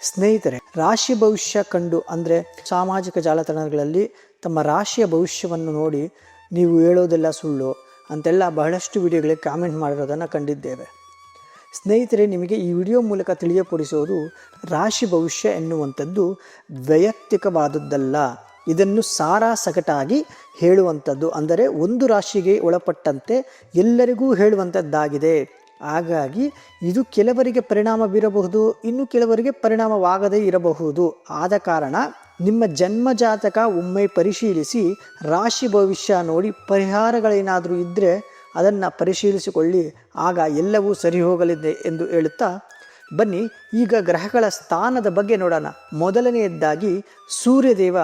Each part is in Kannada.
ಸ್ನೇಹಿತರೆ, ರಾಶಿ ಭವಿಷ್ಯ ಕಂಡು ಅಂದರೆ ಸಾಮಾಜಿಕ ಜಾಲತಾಣಗಳಲ್ಲಿ ತಮ್ಮ ರಾಶಿಯ ಭವಿಷ್ಯವನ್ನು ನೋಡಿ ನೀವು ಹೇಳೋದೆಲ್ಲ ಸುಳ್ಳು ಅಂತೆಲ್ಲ ಬಹಳಷ್ಟು ವಿಡಿಯೋಗಳಿಗೆ ಕಾಮೆಂಟ್ ಮಾಡಿರೋದನ್ನು ಕಂಡಿದ್ದೇವೆ. ಸ್ನೇಹಿತರೆ, ನಿಮಗೆ ಈ ವಿಡಿಯೋ ಮೂಲಕ ತಿಳಿಯಪಡಿಸೋದು ರಾಶಿ ಭವಿಷ್ಯ ಎನ್ನುವಂಥದ್ದು ವೈಯಕ್ತಿಕವಾದದ್ದಲ್ಲ. ಇದನ್ನು ಸಾರಾ ಸಗಟಾಗಿ ಹೇಳುವಂಥದ್ದು. ಅಂದರೆ ಒಂದು ರಾಶಿಗೆ ಒಳಪಟ್ಟಂತೆ ಎಲ್ಲರಿಗೂ ಹೇಳುವಂಥದ್ದಾಗಿದೆ. ಹಾಗಾಗಿ ಇದು ಕೆಲವರಿಗೆ ಪರಿಣಾಮ ಬೀರಬಹುದು, ಇನ್ನು ಕೆಲವರಿಗೆ ಪರಿಣಾಮವಾಗದೇ ಇರಬಹುದು. ಆದ ಕಾರಣ ನಿಮ್ಮ ಜನ್ಮ ಜಾತಕ ಒಮ್ಮೆ ಪರಿಶೀಲಿಸಿ, ರಾಶಿ ಭವಿಷ್ಯ ನೋಡಿ ಪರಿಹಾರಗಳೇನಾದರೂ ಇದ್ದರೆ ಅದನ್ನು ಪರಿಶೀಲಿಸಿಕೊಳ್ಳಿ. ಆಗ ಎಲ್ಲವೂ ಸರಿ ಹೋಗಲಿದೆ ಎಂದು ಹೇಳುತ್ತಾ, ಬನ್ನಿ ಈಗ ಗ್ರಹಗಳ ಸ್ಥಾನದ ಬಗ್ಗೆ ನೋಡೋಣ. ಮೊದಲನೆಯದ್ದಾಗಿ ಸೂರ್ಯದೇವ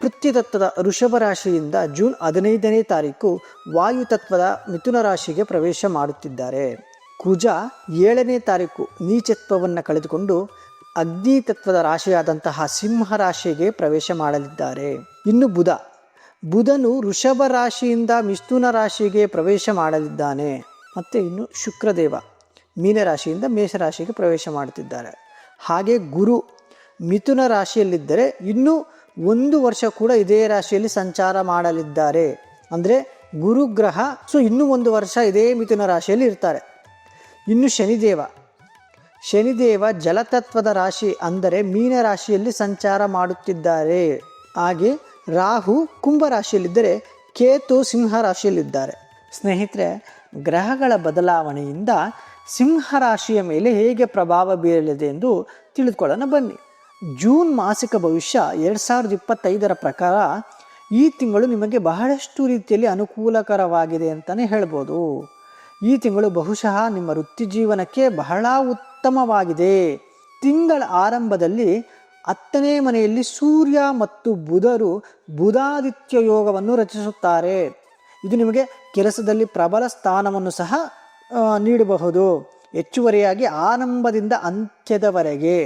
ಪೃಥ್ವಿತತ್ವದ ಋಷಭ ರಾಶಿಯಿಂದ ಜೂನ್ ಹದಿನೈದನೇ ತಾರೀಕು ವಾಯುತತ್ವದ ಮಿಥುನ ರಾಶಿಗೆ ಪ್ರವೇಶ ಮಾಡುತ್ತಿದ್ದಾರೆ. ಕುಜ ಏಳನೇ ತಾರೀಕು ನೀಚತ್ವವನ್ನು ಕಳೆದುಕೊಂಡು ಅಗ್ನಿ ತತ್ವದ ರಾಶಿಯಾದಂತಹ ಸಿಂಹ ರಾಶಿಗೆ ಪ್ರವೇಶ ಮಾಡಲಿದ್ದಾರೆ. ಇನ್ನು ಬುಧ, ಬುಧನು ವೃಷಭ ರಾಶಿಯಿಂದ ಮಿಥುನ ರಾಶಿಗೆ ಪ್ರವೇಶ ಮಾಡಲಿದ್ದಾನೆ. ಮತ್ತು ಇನ್ನು ಶುಕ್ರದೇವ ಮೀನರಾಶಿಯಿಂದ ಮೇಷರಾಶಿಗೆ ಪ್ರವೇಶ ಮಾಡುತ್ತಿದ್ದಾರೆ. ಹಾಗೆ ಗುರು ಮಿಥುನ ರಾಶಿಯಲ್ಲಿದ್ದರೆ ಇನ್ನೂ ಒಂದು ವರ್ಷ ಕೂಡ ಇದೇ ರಾಶಿಯಲ್ಲಿ ಸಂಚಾರ ಮಾಡಲಿದ್ದಾರೆ. ಅಂದರೆ ಗುರುಗ್ರಹ ಸೊ ಇನ್ನೂ ಒಂದು ವರ್ಷ ಇದೇ ಮಿಥುನ ರಾಶಿಯಲ್ಲಿ ಇರ್ತಾರೆ. ಇನ್ನು ಶನಿದೇವ. ಶನಿದೇವ ಜಲತತ್ವದ ರಾಶಿ ಅಂದರೆ ಮೀನ ರಾಶಿಯಲ್ಲಿ ಸಂಚಾರ ಮಾಡುತ್ತಿದ್ದಾರೆ. ಹಾಗೆ ರಾಹು ಕುಂಭ ರಾಶಿಯಲ್ಲಿದ್ದರೆ ಕೇತು ಸಿಂಹ ರಾಶಿಯಲ್ಲಿದ್ದಾರೆ. ಸ್ನೇಹಿತರೆ, ಗ್ರಹಗಳ ಬದಲಾವಣೆಯಿಂದ ಸಿಂಹ ರಾಶಿಯ ಮೇಲೆ ಹೇಗೆ ಪ್ರಭಾವ ಬೀರಲಿದೆ ಎಂದು ತಿಳಿದುಕೊಳ್ಳೋಣ ಬನ್ನಿ. ಜೂನ್ ಮಾಸಿಕ ಭವಿಷ್ಯ ಎರಡು ಸಾವಿರದ ಇಪ್ಪತ್ತೈದರ ಪ್ರಕಾರ ಈ ತಿಂಗಳು ನಿಮಗೆ ಬಹಳಷ್ಟು ರೀತಿಯಲ್ಲಿ ಅನುಕೂಲಕರವಾಗಿದೆ ಅಂತಲೇ ಹೇಳ್ಬೋದು. ಈ ತಿಂಗಳು ಬಹುಶಃ ನಿಮ್ಮ ವೃತ್ತಿ ಜೀವನಕ್ಕೆ ಬಹಳ ಉತ್ತಮವಾಗಿದೆ. ತಿಂಗಳ ಆರಂಭದಲ್ಲಿ ಹತ್ತನೇ ಮನೆಯಲ್ಲಿ ಸೂರ್ಯ ಮತ್ತು ಬುಧರು ಬುಧಾದಿತ್ಯ ಯೋಗವನ್ನು ರಚಿಸುತ್ತಾರೆ. ಇದು ನಿಮಗೆ ಕೆಲಸದಲ್ಲಿ ಪ್ರಬಲ ಸ್ಥಾನವನ್ನು ಸಹ ನೀಡಬಹುದು. ಹೆಚ್ಚುವರಿಯಾಗಿ ಆರಂಭದಿಂದ ಅಂತ್ಯದವರೆಗೆ.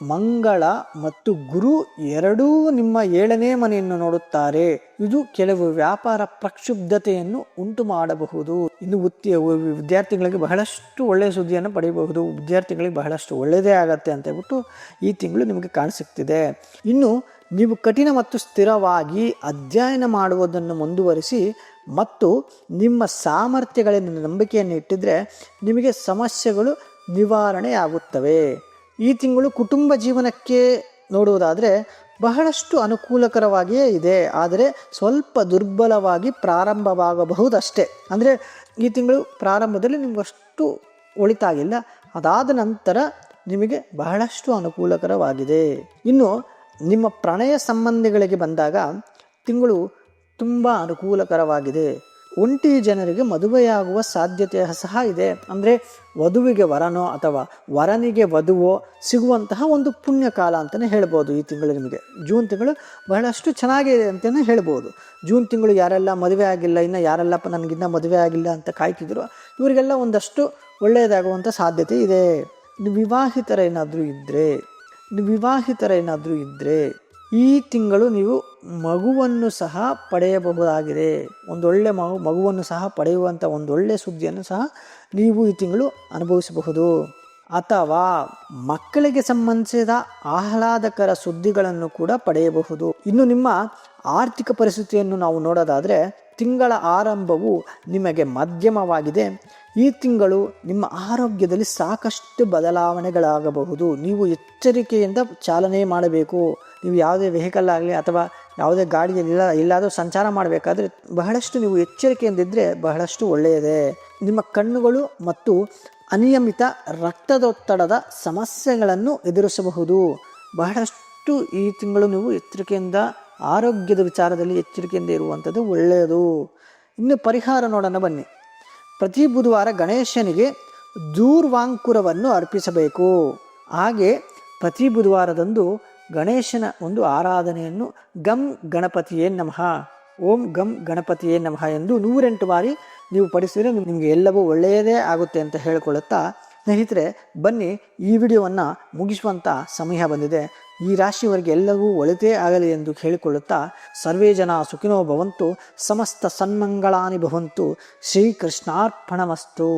ಮಂಗಳ ಮತ್ತು ಗುರು ಎರಡೂ ನಿಮ್ಮ ಏಳನೇ ಮನೆಯನ್ನು ನೋಡುತ್ತಾರೆ. ಇದು ಕೆಲವು ವ್ಯಾಪಾರ ಪ್ರಕ್ಷುಬ್ಧತೆಯನ್ನು ಉಂಟು ಮಾಡಬಹುದು. ಇನ್ನು ಉತ್ತಿ ವಿದ್ಯಾರ್ಥಿಗಳಿಗೆ ಬಹಳಷ್ಟು ಒಳ್ಳೆಯ ಸುದ್ದಿಯನ್ನು ಪಡೆಯಬಹುದು. ವಿದ್ಯಾರ್ಥಿಗಳಿಗೆ ಬಹಳಷ್ಟು ಒಳ್ಳೆಯದೇ ಆಗತ್ತೆ ಅಂತ ಹೇಳ್ಬಿಟ್ಟು ಈ ತಿಂಗಳು ನಿಮಗೆ ಕಾಣಿಸುತ್ತಿದೆ ಇನ್ನು ನೀವು ಕಠಿಣ ಮತ್ತು ಸ್ಥಿರವಾಗಿ ಅಧ್ಯಯನ ಮಾಡುವುದನ್ನು ಮುಂದುವರಿಸಿ ಮತ್ತು ನಿಮ್ಮ ಸಾಮರ್ಥ್ಯಗಳಲ್ಲಿ ನಂಬಿಕೆಯನ್ನು ಇಟ್ಟಿದ್ರೆ ನಿಮಗೆ ಸಮಸ್ಯೆಗಳು ನಿವಾರಣೆ ಆಗುತ್ತವೆ ಈ ತಿಂಗಳು ಕುಟುಂಬ ಜೀವನಕ್ಕೆ ನೋಡುವುದಾದರೆ ಬಹಳಷ್ಟು ಅನುಕೂಲಕರವಾಗಿಯೇ ಇದೆ. ಆದರೆ ಸ್ವಲ್ಪ ದುರ್ಬಲವಾಗಿ ಪ್ರಾರಂಭವಾಗಬಹುದಷ್ಟೇ. ಅಂದರೆ ಈ ತಿಂಗಳು ಪ್ರಾರಂಭದಲ್ಲಿ ನಿಮಗಷ್ಟು ಒಳಿತಾಗಿಲ್ಲ. ಅದಾದ ನಂತರ ನಿಮಗೆ ಬಹಳಷ್ಟು ಅನುಕೂಲಕರವಾಗಿದೆ. ಇನ್ನು ನಿಮ್ಮ ಪ್ರಣಯ ಸಂಬಂಧಿಗಳಿಗೆ ಬಂದಾಗ ತಿಂಗಳು ತುಂಬ ಅನುಕೂಲಕರವಾಗಿದೆ. ಒಂಟಿ ಜನರಿಗೆ ಮದುವೆಯಾಗುವ ಸಾಧ್ಯತೆ ಸಹ ಇದೆ. ಅಂದರೆ ವಧುವಿಗೆ ವರನೋ ಅಥವಾ ವರನಿಗೆ ವಧುವೋ ಸಿಗುವಂತಹ ಒಂದು ಪುಣ್ಯಕಾಲ ಅಂತಲೇ ಹೇಳ್ಬೋದು ಈ ತಿಂಗಳು ನಿಮಗೆ. ಜೂನ್ ತಿಂಗಳು ಬಹಳಷ್ಟು ಚೆನ್ನಾಗಿದೆ ಅಂತಲೇ ಹೇಳ್ಬೋದು. ಜೂನ್ ತಿಂಗಳು ಯಾರೆಲ್ಲ ಮದುವೆ ಆಗಿಲ್ಲ, ಇನ್ನು ಯಾರೆಲ್ಲಪ್ಪ ನನಗಿನ್ನ ಮದುವೆ ಆಗಿಲ್ಲ ಅಂತ ಕಾಯ್ತಿದ್ರು, ಇವರಿಗೆಲ್ಲ ಒಂದಷ್ಟು ಒಳ್ಳೆಯದಾಗುವಂಥ ಸಾಧ್ಯತೆ ಇದೆ. ವಿವಾಹಿತರೇನಾದರೂ ಇದ್ದರೆ ವಿವಾಹಿತರೇನಾದರೂ ಇದ್ದರೆ ಈ ತಿಂಗಳು ನೀವು ಮಗುವನ್ನು ಸಹ ಪಡೆಯಬಹುದಾಗಿದೆ. ಒಂದೊಳ್ಳೆ ಮಗು, ಮಗುವನ್ನು ಸಹ ಪಡೆಯುವಂಥ ಒಂದೊಳ್ಳೆ ಸುದ್ದಿಯನ್ನು ಸಹ ನೀವು ಈ ತಿಂಗಳು ಅನುಭವಿಸಬಹುದು. ಅಥವಾ ಮಕ್ಕಳಿಗೆ ಸಂಬಂಧಿಸಿದ ಆಹ್ಲಾದಕರ ಸುದ್ದಿಗಳನ್ನು ಕೂಡ ಪಡೆಯಬಹುದು. ಇನ್ನು ನಿಮ್ಮ ಆರ್ಥಿಕ ಪರಿಸ್ಥಿತಿಯನ್ನು ನಾವು ನೋಡೋದಾದರೆ ತಿಂಗಳ ಆರಂಭವು ನಿಮಗೆ ಮಧ್ಯಮವಾಗಿದೆ. ಈ ತಿಂಗಳು ನಿಮ್ಮ ಆರೋಗ್ಯದಲ್ಲಿ ಸಾಕಷ್ಟು ಬದಲಾವಣೆಗಳಾಗಬಹುದು. ನೀವು ಎಚ್ಚರಿಕೆಯಿಂದ ಚಾಲನೆ ಮಾಡಬೇಕು. ನೀವು ಯಾವುದೇ ವೆಹಿಕಲ್ ಆಗಲಿ ಅಥವಾ ಯಾವುದೇ ಗಾಡಿಯಲ್ಲಿ ಇಲ್ಲ ಎಲ್ಲಾದರೂ ಸಂಚಾರ ಮಾಡಬೇಕಾದ್ರೆ ಬಹಳಷ್ಟು ನೀವು ಎಚ್ಚರಿಕೆಯಿಂದಿದ್ದರೆ ಬಹಳಷ್ಟು ಒಳ್ಳೆಯದೇ. ನಿಮ್ಮ ಕಣ್ಣುಗಳು ಮತ್ತು ಅನಿಯಮಿತ ರಕ್ತದೊತ್ತಡದ ಸಮಸ್ಯೆಗಳನ್ನು ಎದುರಿಸಬಹುದು. ಬಹಳಷ್ಟು ಈ ತಿಂಗಳು ನೀವು ಎಚ್ಚರಿಕೆಯಿಂದ ಆರೋಗ್ಯದ ವಿಚಾರದಲ್ಲಿ ಎಚ್ಚರಿಕೆಯಿಂದ ಇರುವಂಥದ್ದು ಒಳ್ಳೆಯದು. ಇನ್ನು ಪರಿಹಾರ ನೋಡೋಣ ಬನ್ನಿ. ಪ್ರತಿ ಬುಧವಾರ ಗಣೇಶನಿಗೆ ದೂರ್ವಾಂಕುರವನ್ನು ಅರ್ಪಿಸಬೇಕು. ಹಾಗೆ ಪ್ರತಿ ಬುಧವಾರದಂದು ಗಣೇಶನ ಒಂದು ಆರಾಧನೆಯನ್ನು ಗಂ ಗಣಪತಿಯೇ ನಮಃ, ಓಂ ಗಂ ಗಣಪತಿಯೇ ನಮಃ ಎಂದು ನೂರೆಂಟು ಬಾರಿ ನೀವು ಪಡಿಸಿದರೆ ನಿಮಗೆ ಎಲ್ಲವೂ ಒಳ್ಳೆಯದೇ ಆಗುತ್ತೆ ಅಂತ ಹೇಳಿಕೊಳ್ಳುತ್ತಾ ಸ್ನೇಹಿತರೆ, ಬನ್ನಿ ಈ ವಿಡಿಯೋವನ್ನು ಮುಗಿಸುವಂಥ ಸಮಯ ಬಂದಿದೆ. ಈ ರಾಶಿಯವರಿಗೆ ಎಲ್ಲವೂ ಒಳಿತೇ ಆಗಲಿ ಎಂದು ಹೇಳಿಕೊಳ್ಳುತ್ತಾ ಸರ್ವೇ ಜನ ಸುಖಿನೋ ಭವಂತು, ಸಮಸ್ತ ಸನ್ಮಂಗಳಾನಿ ಭವಂತು, ಶ್ರೀಕೃಷ್ಣಾರ್ಪಣಮಸ್ತು.